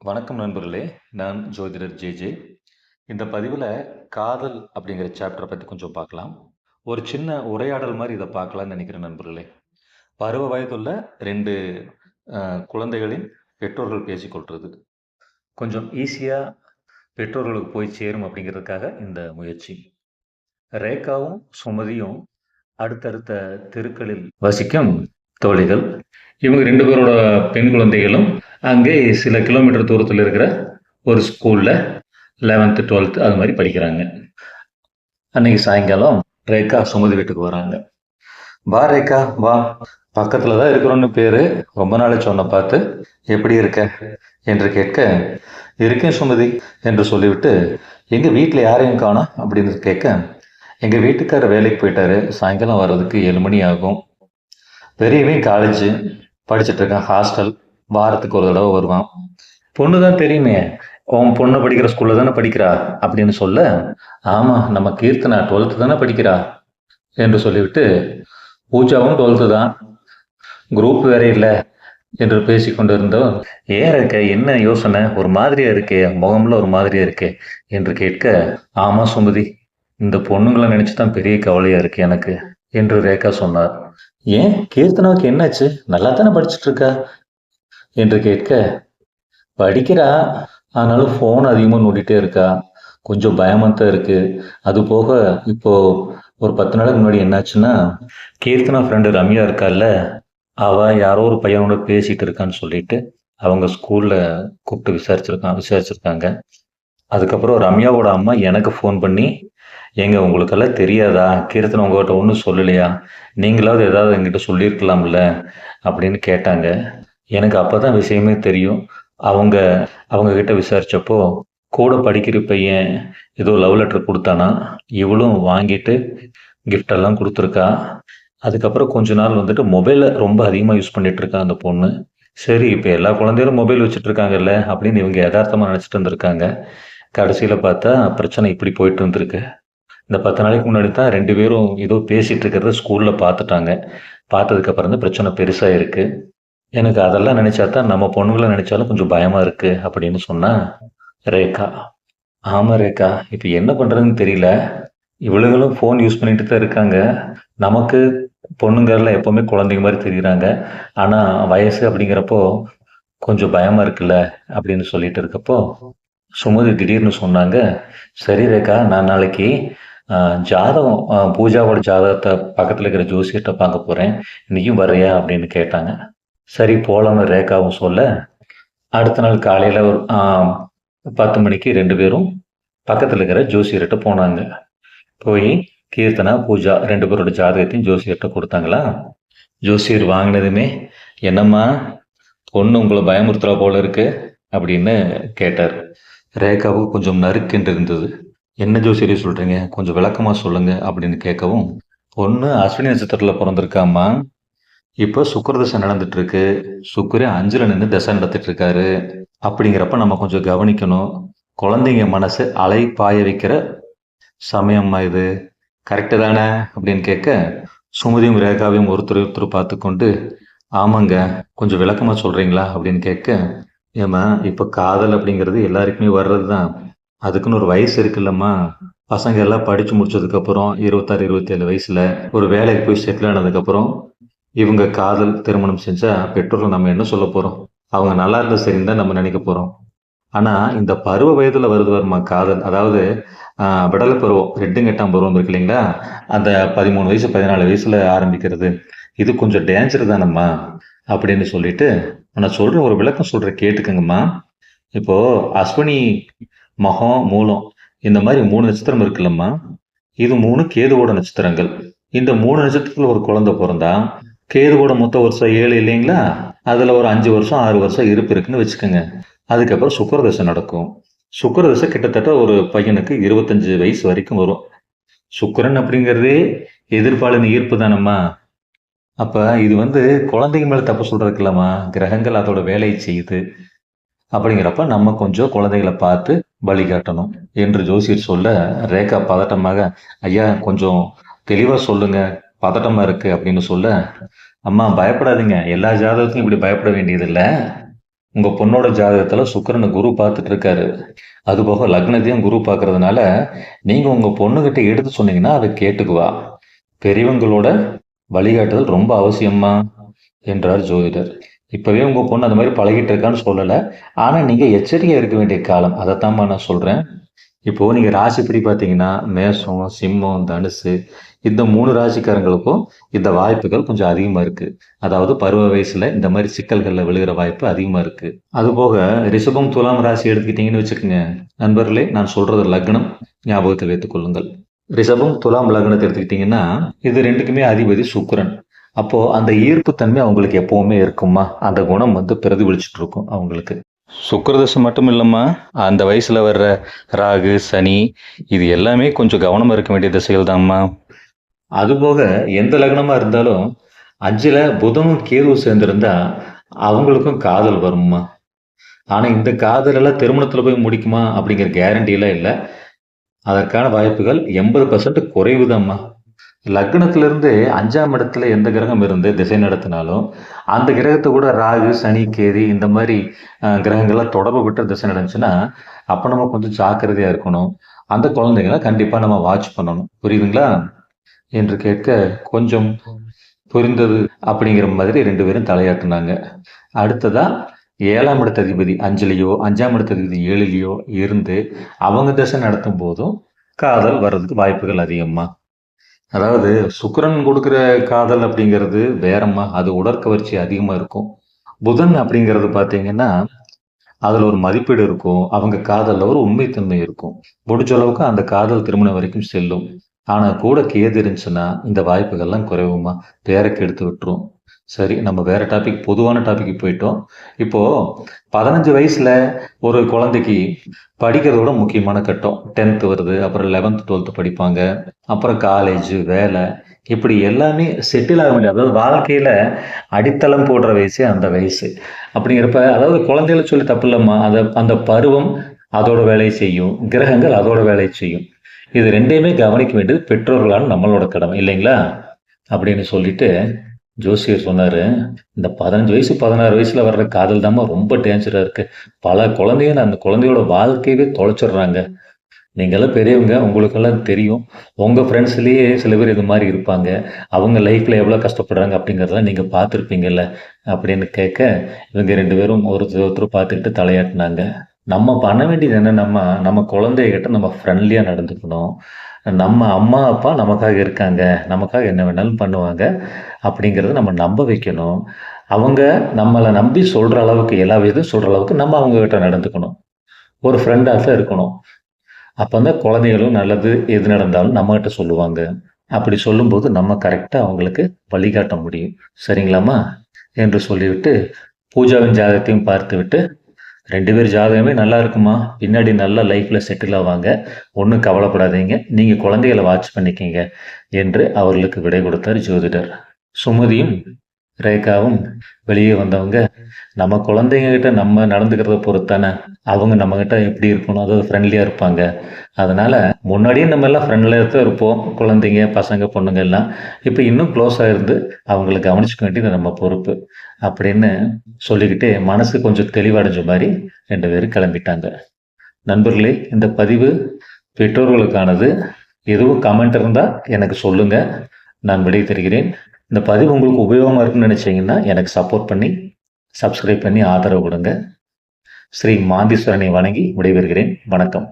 வணக்கம் நண்பர்களே நான் ஜோதிடர் ஜே ஜே. இந்த பதிவில் காதல் அப்படிங்கிற சாப்டரை பற்றி கொஞ்சம் பார்க்கலாம். ஒரு சின்ன உரையாடல் மாதிரி இதை பார்க்கலாம்னு நினைக்கிறேன் நண்பர்களே. பருவ வயதுள்ள ரெண்டு குழந்தைகளின் பெற்றோர்கள் பேசிக்கொள்கிறது கொஞ்சம் ஈஸியாக பெற்றோர்களுக்கு போய் சேரும் அப்படிங்கிறதுக்காக இந்த முயற்சி. ரேகாவும் சுமதியும் அடுத்தடுத்த தெருக்களில் வசிக்கும் தோழிகள். இவங்க ரெண்டு பேரோட பெண் குழந்தைகளும் அங்கே சில கிலோமீட்டர் தூரத்தில் இருக்கிற ஒரு ஸ்கூலில் லெவன்த்து டுவெல்த்து அது மாதிரி படிக்கிறாங்க. அன்னைக்கு சாயங்காலம் ரேகா சுமதி வீட்டுக்கு வராங்க. வா ரேகா வா. பக்கத்தில் தான் இருக்கிறோன்னு பேர். ரொம்ப நாளை சொன்ன பார்த்து எப்படி இருக்க? என்று கேட்க இருக்கேன் சுமதி என்று சொல்லிவிட்டு எங்கள் வீட்டில் யாரையும் காணோம் அப்படின்னு கேட்க எங்கள் வீட்டுக்காரர் வேலைக்கு போயிட்டாரு. சாயங்காலம் வர்றதுக்கு ஏழு மணி ஆகும். பெரியவன் காலேஜ் படிச்சுட்டு இருக்கான். ஹாஸ்டல் வாரத்துக்கு ஒரு தடவை வருவான். பொண்ணு தான் தெரியுமே உன் பொண்ணு படிக்கிற ஸ்கூல்ல தானே படிக்கிறா? அப்படின்னு சொல்ல ஆமா நம்ம கீர்த்தனா டுவெல்த்து தானே படிக்கிறா? என்று சொல்லிவிட்டு பூஜாவும் டுவெல்த்து தான். குரூப் வேற இல்லை என்று பேசி கொண்டிருந்தவன் ஏன் இருக்க? என்ன யோசனை? ஒரு மாதிரியா இருக்கே முகம்ல ஒரு மாதிரியா இருக்கே என்று கேட்க ஆமா சுமதி இந்த பொண்ணுங்களை நினைச்சு தான் பெரிய கவலையா இருக்கு எனக்கு என்று ரேகா சொன்னார். ஏன்? கீர்த்தனாவுக்கு என்னாச்சு? நல்லா தானே படிச்சுட்டு இருக்கா? என்று கேட்க படிக்கிறா? ஆனாலும் ஃபோன் அதிகமாக நோட்டிகிட்டே இருக்கா? கொஞ்சம் பயமாக தான் இருக்குது அது போக இப்போது ஒரு பத்து நாளுக்கு முன்னாடி என்னாச்சுன்னா கீர்த்தனா ஃப்ரெண்டு ரம்யா இருக்கால்ல அவள் யாரோ ஒரு பையனோட பேசிகிட்டு இருக்கான்னு சொல்லிட்டு அவங்க ஸ்கூலில் கூப்பிட்டு விசாரிச்சிருக்கான் விசாரிச்சிருக்காங்க. அதுக்கப்புறம் ரம்யாவோட அம்மா எனக்கு ஃபோன் பண்ணி ஏங்க உங்களுக்கெல்லாம் தெரியாதா? கீர்த்தனை உங்கள்கிட்ட ஒன்றும் சொல்லலையா? நீங்களாவது ஏதாவது எங்கிட்ட சொல்லியிருக்கலாம்ல? அப்படின்னு கேட்டாங்க. எனக்கு அப்போ தான் விஷயமே தெரியும். அவங்க அவங்கக்கிட்ட விசாரித்தப்போ கூட படிக்கிற பையன் ஏதோ லவ் லெட்டர் கொடுத்தானா? இவளும் வாங்கிட்டு கிஃப்டெல்லாம் கொடுத்துருக்கா. அதுக்கப்புறம் கொஞ்ச நாள் வந்துட்டு மொபைலை ரொம்ப அதிகமாக யூஸ் பண்ணிட்டு இருக்கா அந்த பொண்ணு. சரி இப்போ எல்லா குழந்தைகளும் மொபைல் வச்சுட்டு இருக்காங்கல்ல அப்படின்னு இவங்க யதார்த்தமாக நினச்சிட்டு இருந்திருக்காங்க. கடைசியில் பார்த்தா பிரச்சனை இப்படி போயிட்டு இருந்திருக்கு. இந்த பத்து நாளைக்கு முன்னாடி தான் ரெண்டு பேரும் ஏதோ பேசிகிட்டு இருக்கிறத ஸ்கூலில் பார்த்துட்டாங்க. பார்த்ததுக்கப்புறம் தான் பிரச்சனை பெருசாக இருக்குது எனக்கு அதெல்லாம் நினைச்சா தான் நம்ம பொண்ணுங்களை நினைச்சாலும் கொஞ்சம் பயமா இருக்கு அப்படின்னு சொன்னா ரேகா ஆமா ரேகா இப்போ என்ன பண்றதுன்னு தெரியல. இவளுகளும் ஃபோன் யூஸ் பண்ணிட்டு தான் இருக்காங்க. நமக்கு பொண்ணுங்கெல்லாம் எப்பவுமே குழந்தைங்க மாதிரி தெரியுறாங்க. ஆனா வயசு அப்படிங்கிறப்போ கொஞ்சம் பயமா இருக்குல்ல அப்படின்னு சொல்லிட்டு இருக்கப்போ சுமதி திடீர்னு சொன்னாங்க சரி ரேகா நான் நாளைக்கு ஜாதகம் பூஜாவோட ஜாதகத்தை பக்கத்துல இருக்கிற ஜோசியர்கிட்ட பார்க்க போறேன். நீயும் வர்றியா? அப்படின்னு கேட்டாங்க. சரி போகலாம்னு ரேகாவும் சொல்ல. அடுத்த நாள் காலையில் ஒரு பத்து மணிக்கு ரெண்டு பேரும் பக்கத்தில் இருக்கிற ஜோசியர்கிட்ட போனாங்க. போய் கீர்த்தனா பூஜா ரெண்டு பேரோட ஜாதகத்தையும் ஜோசியர்கிட்ட கொடுத்தாங்களா? ஜோசியர் வாங்கினதுமே என்னம்மா பொண்ணு உங்களை பயமுறுத்துறா போல இருக்கு அப்படின்னு கேட்டார். ரேகாவுக்கு கொஞ்சம் நறுக்கென்று இருந்தது. என்ன ஜோசியரை சொல்கிறீங்க கொஞ்சம் விளக்கமாக சொல்லுங்கள் அப்படின்னு கேட்கவும் பொண்ணு அஸ்வினி நட்சத்திரத்தில் பிறந்திருக்காம்மா. இப்போ சுக்கிர திசை நடந்துட்டு இருக்கு சுக்கரே அஞ்சுல நின்று தசை நடத்திட்டு இருக்காரு அப்படிங்கிறப்ப நம்ம கொஞ்சம் கவனிக்கணும். குழந்தைங்க மனசு அலை பாய வைக்கிற சமயம்மா இது. கரெக்டு தானே? அப்படின்னு கேட்க சுமதியும் ரேகாவையும் ஒருத்தர் ஒருத்தர் பார்த்து கொண்டு ஆமாங்க கொஞ்சம் விளக்கமாக சொல்கிறீங்களா அப்படின்னு கேட்க ஏம்மா இப்போ காதல் அப்படிங்கிறது எல்லாருக்குமே வர்றது தான் அதுக்குன்னு ஒரு வயசு இருக்குல்லம்மா. பசங்க எல்லாம் படிச்சு முடிச்சதுக்கப்புறம் இருபத்தாறு இருபத்தேழு வயசுல ஒரு வேலைக்கு போய் செட்டில் ஆனதுக்கப்புறம் இவங்க காதல் திருமணம் செஞ்சால் பெற்றோர்கள் நம்ம என்ன சொல்ல போகிறோம் அவங்க நல்லா இருந்தால் சரின்னு தான் நம்ம நினைக்க போகிறோம் ஆனால் இந்த பருவ வயதில் வருது வருமா காதல். அதாவது விடலை பருவம் ரெண்டும் எட்டாம் பருவம் இருக்கு இல்லைங்களா? அந்த பதிமூணு வயசு பதினாலு வயசில் ஆரம்பிக்கிறது. இது கொஞ்சம் டேஞ்சர் தானம்மா அப்படின்னு சொல்லிட்டு நான் சொல்கிற ஒரு விளக்கம் சொல்கிறேன் கேட்டுக்கங்கம்மா. இப்போ அஸ்வினி மகம் மூலம் இந்த மாதிரி மூணு நட்சத்திரம் இருக்குல்லம்மா. இது மூணு கேதுவோட நட்சத்திரங்கள். இந்த மூணு நட்சத்திரத்தில் ஒரு குழந்தை பிறந்தா கேதுவோட மொத்த வருஷம் ஏழு இல்லைங்களா? அதில் ஒரு அஞ்சு வருஷம் ஆறு வருஷம் இருப்பு இருக்குன்னு வச்சுக்கோங்க. அதுக்கப்புறம் சுக்கரதசை நடக்கும். சுக்கரதசை கிட்டத்தட்ட ஒரு பையனுக்கு இருபத்தஞ்சு வயசு வரைக்கும் வரும். சுக்கரன் அப்படிங்கிறதே எதிர்பாலின ஈர்ப்பு தானம்மா. அப்போ இது வந்து குழந்தைங்க மேலே தப்பு சொல்கிறதுக்கு இல்லம்மா கிரகங்கள் அதோட வேலையை செய்யுது. அப்படிங்கிறப்ப நம்ம கொஞ்சம் குழந்தைகளை பார்த்து வழிகாட்டணும் என்று ஜோசியர் சொல்ல ரேகா பதட்டமாக ஐயா கொஞ்சம் தெளிவாக சொல்லுங்கள் பதட்டமா இருக்கு அப்படின்னு சொல்ல அம்மா பயப்படாதீங்க. எல்லா ஜாதகத்துக்கும் இப்படி பயப்பட வேண்டியதில்லை. உங்க பொண்ணோட ஜாதகத்துல சுக்கரனை குரு பார்த்துட்டு இருக்காரு. அதுபோக லக்னத்தையும் குரு பார்க்கறதுனால நீங்க உங்க பொண்ணுகிட்ட எடுத்து சொன்னீங்கன்னா அதை கேட்டுக்குவா பெரியவங்களோட வழிகாட்டுதல் ரொம்ப அவசியமா என்றார் ஜோதிடர். இப்பவே உங்க பொண்ணு அந்த மாதிரி பழகிட்டு இருக்கான்னு சொல்லல. ஆனா நீங்க எச்சரிக்கையா இருக்க வேண்டிய காலம். அதைத்தாம்மா நான் சொல்றேன். இப்போ நீங்க ராசிப்படி பார்த்தீங்கன்னா மேஷம் சிம்மம் தனுசு இந்த மூணு ராசிக்காரங்களுக்கும் இந்த வாய்ப்புகள் கொஞ்சம் அதிகமா இருக்கு. அதாவது பருவ வயசுல இந்த மாதிரி சிக்கல்கள்ல விழுகிற வாய்ப்பு அதிகமா இருக்கு. அதுபோக ரிஷபம் துலாம் ராசி எடுத்துக்கிட்டீங்கன்னு வச்சுக்கோங்க. நண்பர்களே நான் சொல்றது லக்னம் ஞாபகத்தில் வைத்துக் கொள்ளுங்கள். ரிஷபம் துலாம் லக்னத்தை எடுத்துக்கிட்டீங்கன்னா இது ரெண்டுக்குமே அதிபதி சுக்ரன் அப்போ அந்த ஈர்ப்பு தன்மை அவங்களுக்கு எப்பவுமே இருக்குமா? அந்த குணம் வந்து பிரதிபலிச்சுட்டு இருக்கும் அவங்களுக்கு. சுக்கரதசம் மட்டும் இல்லைம்மா அந்த வயசுல வர்ற ராகு சனி இது எல்லாமே கொஞ்சம் கவனமா இருக்க வேண்டிய திசைகள் தான்மா. அதுபோக எந்த லக்னமா இருந்தாலும் அஞ்சில் புதனும் கேதுவும் சேர்ந்திருந்தா அவங்களுக்கும் காதல் வரும்மா. ஆனா இந்த காதல் எல்லாம் திருமணத்துல போய் முடிக்குமா அப்படிங்கிற கேரண்டிலாம் இல்லை. அதற்கான வாய்ப்புகள் எண்பது பர்சன்ட் குறைவுதாம்மா. லக்னத்துல லக்னத்திலிருந்து அஞ்சாம் இடத்துல எந்த கிரகம் இருந்து திசை நடத்தினாலும் அந்த கிரகத்தை கூட ராகு சனி கேதி இந்த மாதிரி கிரகங்கள்லாம் தொடர்பு விட்டு திசை நடந்துச்சுன்னா அப்போ நம்ம கொஞ்சம் ஜாக்கிரதையா இருக்கணும். அந்த குழந்தைங்களை கண்டிப்பா நம்ம வாட்ச் பண்ணணும். புரியுதுங்களா? என்று கேட்க கொஞ்சம் புரிந்தது அப்படிங்கிற மாதிரி ரெண்டு பேரும் தலையாட்டுனாங்க. அடுத்ததா ஏழாம் இடத்த அதிபதி அஞ்சுலேயோ அஞ்சாம் இடத்த அதிபதி ஏழுலேயோ இருந்து அவங்க திசை நடத்தும் போதும் காதல் வர்றதுக்கு வாய்ப்புகள் அதிகம்மா. அதாவது சுக்கரன் கொடுக்குற காதல் அப்படிங்கிறது வேறம்மா அது உடற்கவர்ச்சி அதிகமா இருக்கும். புதன் அப்படிங்கிறது பார்த்தீங்கன்னா அதுல ஒரு மதிப்பீடு இருக்கும். அவங்க காதல்ல ஒரு உண்மைத்தன்மை இருக்கும். முடிஞ்ச அளவுக்கு அந்த காதல் திருமணம் வரைக்கும் செல்லும். ஆனால் கூட கேது இருந்துச்சுன்னா இந்த வாய்ப்புகள்லாம் குறைவுமா பேரக்கு எடுத்து விட்டுரும். சரி நம்ம வேற டாபிக் பொதுவான டாபிக் போயிட்டோம். இப்போ பதினஞ்சு வயசுல ஒரு குழந்தைக்கு படிக்கிறதோட முக்கியமான கட்டம். டென்த் வருது அப்புறம் லெவன்த் டுவெல்த் படிப்பாங்க. அப்புறம் காலேஜ் வேலை இப்படி எல்லாமே செட்டில் ஆக முடியாது. அதாவது வாழ்க்கையில அடித்தளம் போடுற வயசு அந்த வயசு. அப்படிங்கிறப்ப அதாவது குழந்தைகளை சொல்லி தப்பு இல்லைம்மா. அதை அந்த பருவம் அதோட வேலையை செய்யும். கிரகங்கள் அதோட வேலையை செய்யும். இது ரெண்டையுமே கவனிக்க வேண்டியது பெற்றோர்களான நம்மளோட கடமை இல்லைங்களா? அப்படின்னு சொல்லிட்டு ஜோசியர் சொன்னாரு. இந்த பதினஞ்சு வயசு பதினாறு வயசுல வர்ற காதல் தாம்மா ரொம்ப டேஞ்சரா இருக்கு. பல குழந்தைங்க அந்த குழந்தையோட வாழ்க்கையவே தொலைச்சிடுறாங்க. நீங்களாம் பெரியவங்க உங்களுக்கெல்லாம் தெரியும். உங்க ஃப்ரெண்ட்ஸ்லேயே சில பேர் இது மாதிரி இருப்பாங்க. அவங்க லைஃப்ல எவ்வளோ கஷ்டப்படுறாங்க அப்படிங்கிறதெல்லாம் நீங்க பார்த்துருப்பீங்கல்ல அப்படின்னு கேட்க இவங்க ரெண்டு பேரும் ஒருத்தர் ஒருத்தர் பார்த்துக்கிட்டு தலையாட்டினாங்க. நம்ம பண்ண வேண்டியது என்ன? நம்ம குழந்தைகிட்ட நம்ம ஃப்ரெண்ட்லியாக நடந்துக்கணும். நம்ம அம்மா அப்பா நமக்காக இருக்காங்க. நமக்காக என்ன வேணாலும் பண்ணுவாங்க. அப்படிங்கிறத நம்ம நம்ப வைக்கணும். அவங்க நம்மளை நம்பி சொல்கிற அளவுக்கு எல்லா விதத்தையும் சொல்கிற அளவுக்கு நம்ம அவங்கக்கிட்ட நடந்துக்கணும். ஒரு ஃப்ரெண்டாக தான் இருக்கணும். அப்போ தான் குழந்தைகளும் நல்லது எது நடந்தாலும் நம்மகிட்ட சொல்லுவாங்க. அப்படி சொல்லும்போது நம்ம கரெக்டாக அவங்களுக்கு வழிகாட்ட முடியும். சரிங்களாம்மா? என்று சொல்லிவிட்டு பூஜாவின் ஜாதகத்தையும் பார்த்துவிட்டு ரெண்டு பேர் ஜாதகமே நல்லா இருக்குமா? பின்னாடி நல்லா லைஃப்பில் செட்டில் ஆவாங்க. ஒன்றும் கவலைப்படாதீங்க. நீங்க குழந்தைகளை வாட்ச் பண்ணிக்கிங்க என்று அவர்களுக்கு விடை கொடுத்தார் ஜோதிடர். சுமதியும் ரேகாவும் வெளியே வந்தவங்க நம்ம குழந்தைங்ககிட்ட நம்ம நடந்துக்கிறத பொறுத்தானே அவங்க நம்மக்கிட்ட எப்படி இருக்கணும் அதாவது ஃப்ரெண்ட்லியாக இருப்பாங்க. அதனால் முன்னாடியே நம்ம எல்லாம் ஃப்ரெண்ட்லியாக தான் இருப்போம் குழந்தைங்க பசங்க பொண்ணுங்க எல்லாம். இப்போ இன்னும் க்ளோஸாக இருந்து அவங்களை கவனிச்சுக்க வேண்டியது நம்ம பொறுப்பு அப்படின்னு சொல்லிக்கிட்டு மனசு கொஞ்சம் தெளிவடைஞ்ச மாதிரி ரெண்டு பேரும் கிளம்பிட்டாங்க. நண்பர்களே இந்த பதிவு பெற்றோர்களுக்கானது. எதுவும் கமெண்ட் இருந்தால் எனக்கு சொல்லுங்கள் நான் விடை தருகிறேன். இந்த பதிவு உங்களுக்கு உபயோகமாக இருக்குன்னு நினச்சிங்கன்னா எனக்கு சப்போர்ட் பண்ணி சப்ஸ்கிரைப் பண்ணி ஆதரவு கொடுங்க. ஸ்ரீ மாந்தீஸ்வரனை வணங்கி விடைபெறுகிறேன். வணக்கம்.